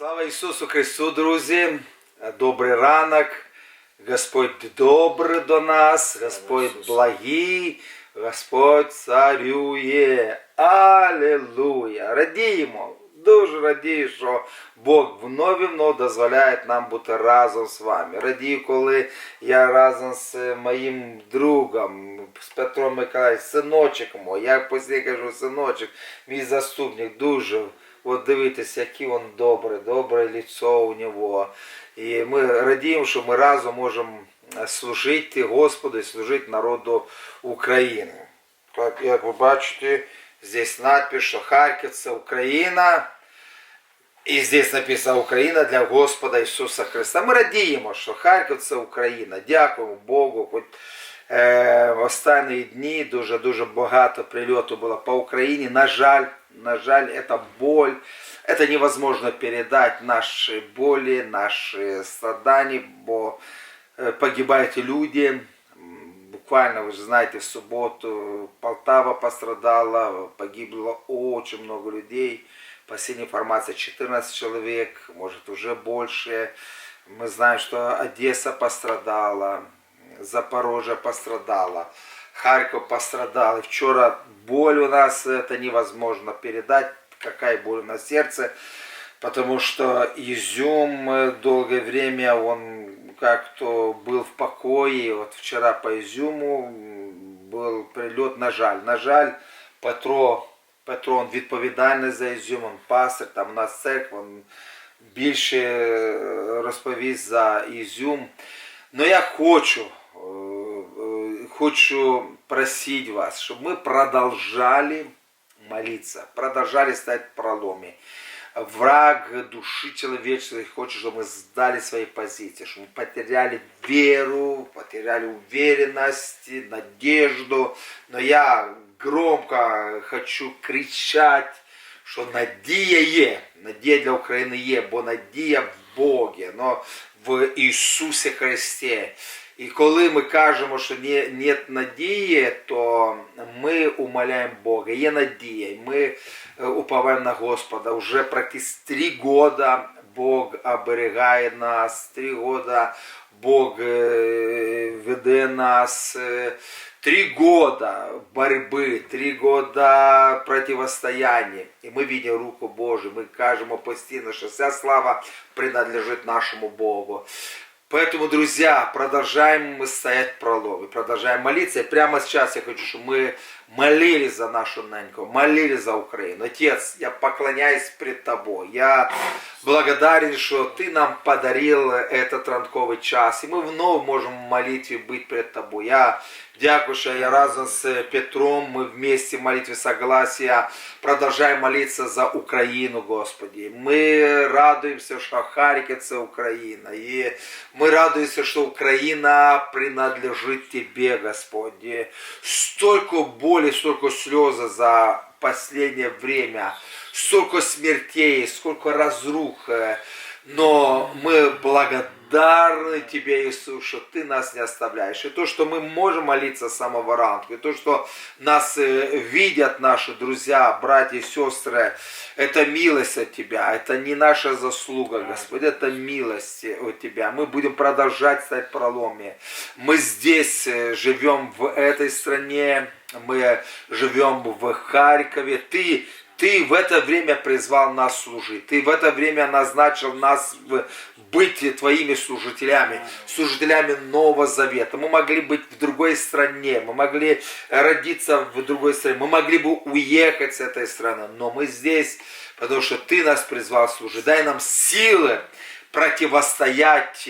Слава Ісусу Христу, друзі! Добрий ранок. Господь добрий до нас, Господь благий, Господь царює. Алілуя! Радіємо! Дуже радію, що Бог вновь і вновь дозволяє нам бути разом з вами. Радію, коли я разом з моїм другом, з Петром Миколаївичем, синочок мой, я постійно кажу, синочок, мій заступник, дуже От дивитесь, який він добрий, добре лицо у нього. І ми радіємо, що ми разом можемо служити Господу і служити народу України. Так, як ви бачите, здесь надпись, що Харків це Україна. І здесь написано Україна для Господа Ісуса Христа. Ми радіємо, що Харків це Україна. Дякуємо Богу. Хоч в останні дні дуже-дуже багато прильоту було по Україні. На жаль, на жаль, это боль. Это невозможно передать наши боли, наши страдания, бо е, погибают люди. М, Буквально, вы же знаете, в субботу Полтава пострадала, погибло очень много людей. Последняя информация 14 человек, может уже больше. Мы знаем, что Одесса пострадала, Запорожье пострадала, Харьков пострадал. И вчера боль у нас, это невозможно передать, какая боль на сердце. Потому что Изюм э, долгое время он как-то был в покое. И Вот вчера по Изюму м, был прилет, на жаль. На жаль, Петро, Петро он відповідальний за Ізюм, він пастир, там у нас церква, він більше е, розповість за Ізюм. Но я хочу, е, е, хочу просить вас, чтобы мы продолжали молиться, продолжали стать в проломе. Враг души человеческой хочет, чтобы мы сдали свои позиции, чтобы мы потеряли веру, потеряли уверенность, надежду. Но я громко хочу кричать, що надія є, надія для України є, бо надія в Богі, но в Ісусі Христі. І коли ми кажемо, що не, нет надії, то ми умоляємо Бога. Є надія. І Ми е, уповаємо на Господа. Уже практично три года Бог оберігає нас, три года Бог е, веде нас. е, Три года борьбы, три года противостояния. И мы видим руку Божию, мы кажемо постійно, що вся слава принадлежит нашему Богу. Поэтому, друзья, продолжаем мы стоять в проломе, продолжаем молиться. И прямо сейчас я хочу, чтобы мы молились за нашу неньку, молились за Украину. Отец, я поклоняюсь пред Тобой. Я благодарен, что Ты нам подарил этот ранковый час. И мы вновь можем в молитве быть пред Тобой. Я дякую, что я разом с Петром, мы вместе в молитве согласия продолжаем молиться за Украину, Господи. Мы радуемся, что Харьков это Украина. И мы радуемся, что Украина принадлежит Тебе, Господи. Столько боли, столько слезы за последнее время, столько смертей, сколько разрух. э, Но мы благодарны Тебе, Иисус, что Ты нас не оставляешь. И то, что мы можем молиться с самого ранку, и то, что нас э, видят наши друзья, братья и сестры, это милость от Тебя, это не наша заслуга, Господь, это милость от Тебя. Мы будем продолжать стать в проломе. Мы здесь э, живем в этой стране, мы живем в Харькове. Ты ты в это время призвал нас служить. Ты в это время назначил нас быть твоими служителями, служителями Нового Завета. Мы могли быть в другой стране, мы могли родиться в другой стране, мы могли бы уехать с этой страны, но мы здесь, потому что Ты нас призвал служить. Дай нам силы противостоять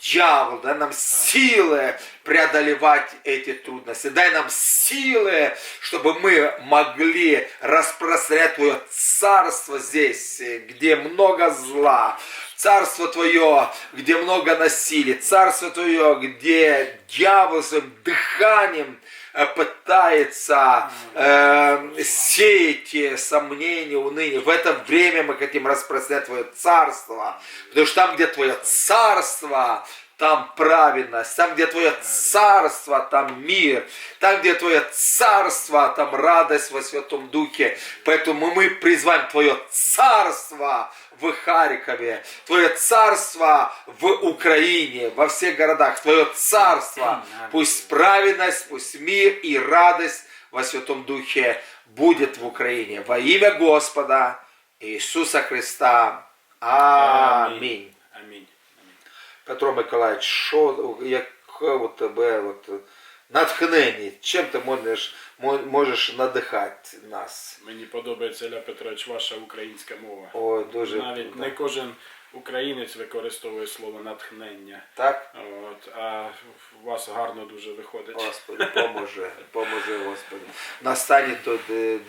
дьяволу, дай нам силы преодолевать эти трудности, дай нам силы, чтобы мы могли распространять Твое царство здесь, где много зла, царство Твое, где много насилия, царство Твое, где дьявол своим дыханием пытается э, сеять э, сомнения, уныние. В это время мы хотим распространять Твое царство, потому что там, где Твое царство, там праведность, там, где Твое царство, там мир, там, где Твое царство, там радость во Святом Духе. Поэтому мы призываем Твое царство в Харькове, Твое царство в Украине, во всех городах, Твое царство, пусть праведность, пусть мир и радость во Святом Духе будет в Украине. Во имя Господа Иисуса Христа. Амінь. Амінь. Петро Миколаївич, що, яке у тебе от, натхнення? Чим ти можеш, мо- можеш надихати нас? Мені подобається Ілля Петрович, ваша українська мова. Ой, дуже Навіть не кожен українець використовує слово натхнення. так. От, а у вас гарно дуже виходить. Господи, поможи, поможи, Господи. Настане той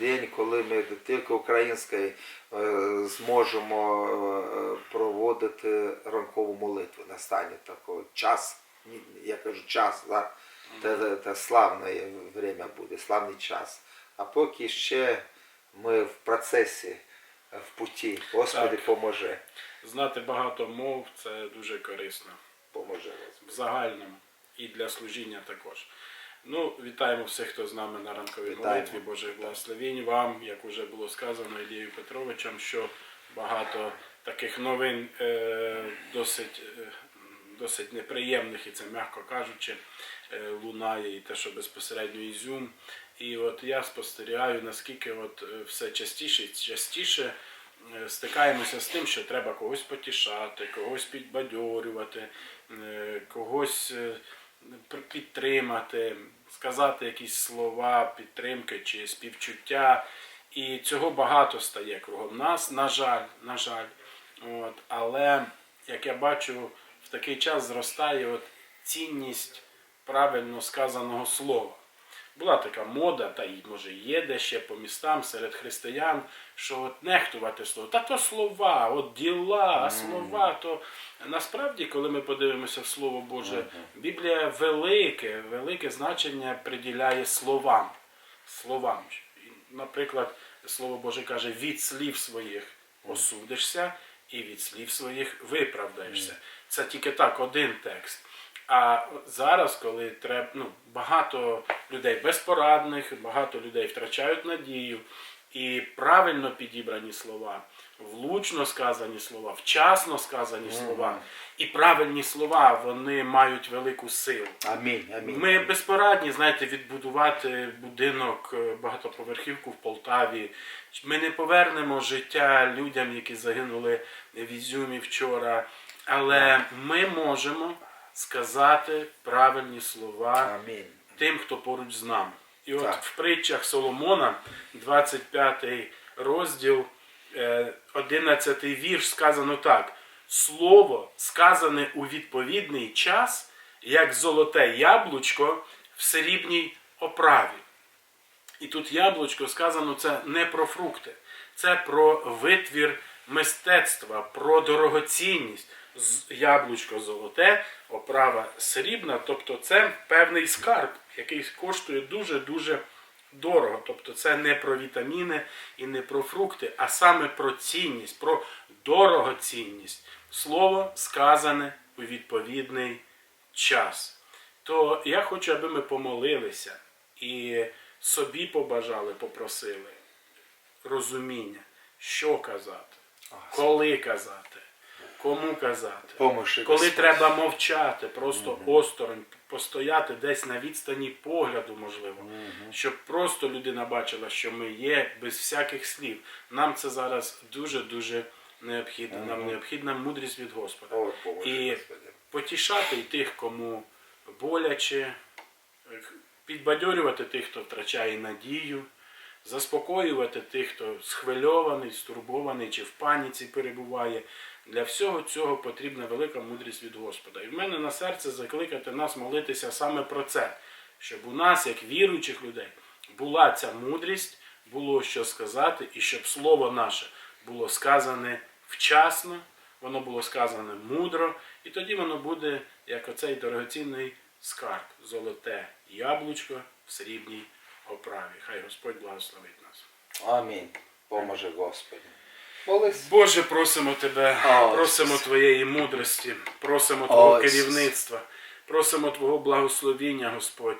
день, коли ми тільки українською е, зможемо е, проводити ранкову молитву. Настане такий час, я кажу час, да? Це, це, це славне время буде, славний час. А поки ще ми в процесі, в путі. Господи, Так. поможи. Знати багато мов це дуже корисно. Господи. В загальному і для служіння також. Ну, вітаємо всіх, хто з нами на ранковій Вітаємо. молитві. Божих благословінь вам, як вже було сказано Ілією Петровичем, що багато таких новин е, досить, е, досить неприємних, і це м'яко кажучи, е, лунає і те, що безпосередньо Ізюм. І от я спостерігаю, наскільки от е, все частіше і частіше е, стикаємося з тим, що треба когось потішати, когось підбадьорювати, когось підтримати, сказати якісь слова підтримки чи співчуття. І цього багато стає кругом нас, на жаль, на жаль. От, але як я бачу, такий час зростає от цінність правильно сказаного слова. Була така мода, та й може є де ще по містам серед християн, що от нехтувати слово. Та то слова, от діла, а слова, то насправді, коли ми подивимося в Слово Боже, Біблія велике, велике значення приділяє словам. Словам. Наприклад, Слово Боже каже, від слів своїх осудишся і від слів своїх виправдаєшся. Це тільки так один текст. А зараз, коли треба, ну, багато людей безпорадних, багато людей втрачають надію, і правильно підібрані слова, влучно сказані слова, вчасно сказані слова, і правильні слова вони мають велику силу. Амінь, амінь. Ми безпорадні, знаєте, відбудувати будинок е, багатоповерхівку в Полтаві. Ми не повернемо життя людям, які загинули в Ізюмі вчора. Але ми можемо сказати правильні слова Амінь. тим, хто поруч з нами. І от Так. в притчах Соломона, 25 розділ, 11 вірш, сказано так: Слово, сказане у відповідний час, як золоте яблучко в срібній оправі. І тут яблучко сказано це не про фрукти, це про витвір мистецтва, про дорогоцінність. Яблучко золоте, оправа срібна, тобто це певний скарб, який коштує дуже-дуже дорого. Тобто це не про вітаміни і не про фрукти, а саме про цінність, про дорогоцінність. Слово сказане у відповідний час. То я хочу, аби ми помолилися і собі побажали, попросили розуміння, що казати, коли казати, кому казати. Поможи, Коли Господь. треба мовчати, просто осторонь, постояти десь на відстані погляду, можливо, щоб просто людина бачила, що ми є без всяких слів. Нам це зараз дуже-дуже необхідно. Нам необхідна мудрість від Господа. Поможи, І Господи. потішати і тих, кому боляче, підбадьорювати тих, хто втрачає надію, заспокоювати тих, хто схвильований, стурбований чи в паніці перебуває. Для всього цього потрібна велика мудрість від Господа. І в мене на серце закликати нас молитися саме про це, щоб у нас, як віруючих людей, була ця мудрість, було що сказати, і щоб слово наше було сказане вчасно, воно було сказане мудро, і тоді воно буде як оцей дорогоцінний скарб, золоте яблучко в срібній оправі. Хай Господь благословить нас. Амінь. Поможи, Господи. Молись. Боже, просимо Тебе, О, просимо Ісус. Твоєї мудрості, просимо Твого керівництва, просимо Твого благословіння, Господь.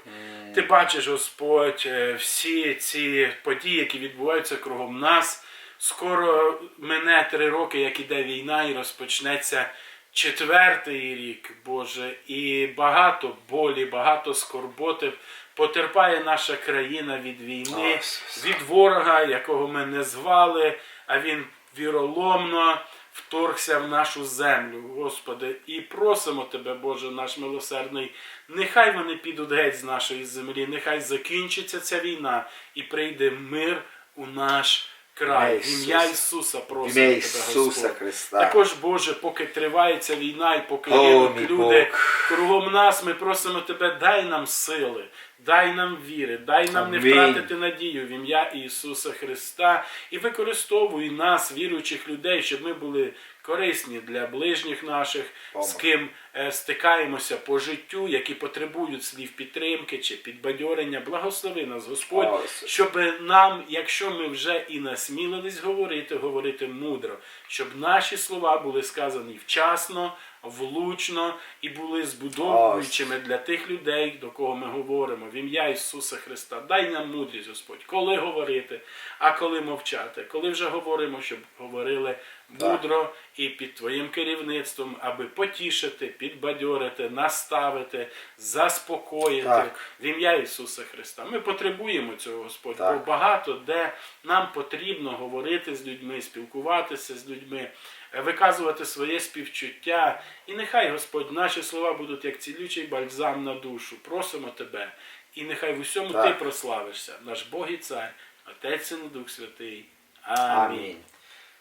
Ти бачиш, Господь, е, всі ці події, які відбуваються кругом нас, скоро мине три роки, як іде війна, і розпочнеться четвертий рік, Боже, і багато болі, багато скорботи потерпає наша країна від війни, від ворога, якого ми не звали, а він віроломно вторгся в нашу землю, Господи, і просимо Тебе, Боже, наш милосердний, нехай вони підуть геть з нашої землі, нехай закінчиться ця війна і прийде мир у наш край. В ім'я Ісуса. Просимо Тебе, Ісуса Господь. Христа. Також, Боже, поки триває ця війна і поки О, гинуть люди Бог. кругом нас, ми просимо Тебе, дай нам сили, дай нам віри, дай нам не втратити надію в ім'я Ісуса Христа і використовуй нас, віруючих людей, щоб ми були корисні для ближніх наших, з ким е, стикаємося по життю, які потребують слів підтримки чи підбадьорення. Благослови нас, Господь, щоб нам, якщо ми вже і насмілились говорити, говорити мудро, щоб наші слова були сказані вчасно, влучно і були збудовуючими для тих людей, до кого ми говоримо. В ім'я Ісуса Христа. Дай нам мудрість, Господь, коли говорити, а коли мовчати. Коли вже говоримо, щоб говорили мудро і під Твоїм керівництвом, аби потішити, підбадьорити, наставити, заспокоїти Так. в ім'я Ісуса Христа. Ми потребуємо цього, Господь, Так. бо багато де нам потрібно говорити з людьми, спілкуватися з людьми, виказувати своє співчуття. І нехай, Господь, наші слова будуть як цілючий бальзам на душу. Просимо Тебе. І нехай в усьому Так. Ти прославишся, наш Бог і Цар, Отець і Дух Святий. Амінь. Амінь.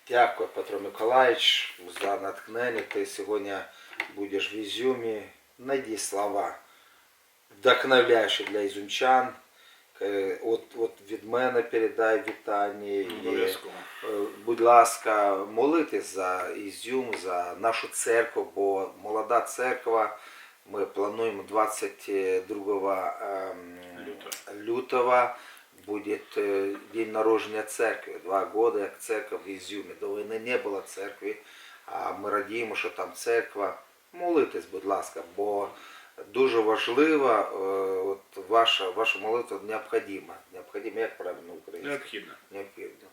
Дякую, Петро Миколаївич, за натхнення. Ти сьогодні будеш в Ізюмі. Найди слова, вдохновляючі для ізюмчан. Е, От, от від мене передай вітання. І, е, Будь ласка, молитесь за Ізюм, за нашу церкву, бо молода церква. Ми плануємо 22 ем, Лютого. будет э, день народження церкви. Два года як церква в Ізюмі. До війни не було церкви, а ми радіємо, що там церква. Молитесь, будь ласка, бо дуже важлива е, от ваша, ваша молитва необхідна. Необхідна, як правильно українською? Необхідно. Необхідно.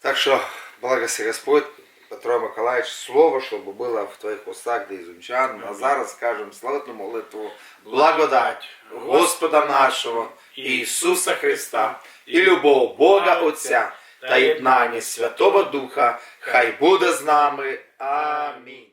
Так що, благослови Господь, Петро Миколаївич, слово, щоб було в твоїх устах, де ізумчан. А зараз скажемо славну молитву. Благодать Господа нашого, Ісуса Христа, і любов Бога Отця та єднання Святого Духа, хай буде з нами. Амінь.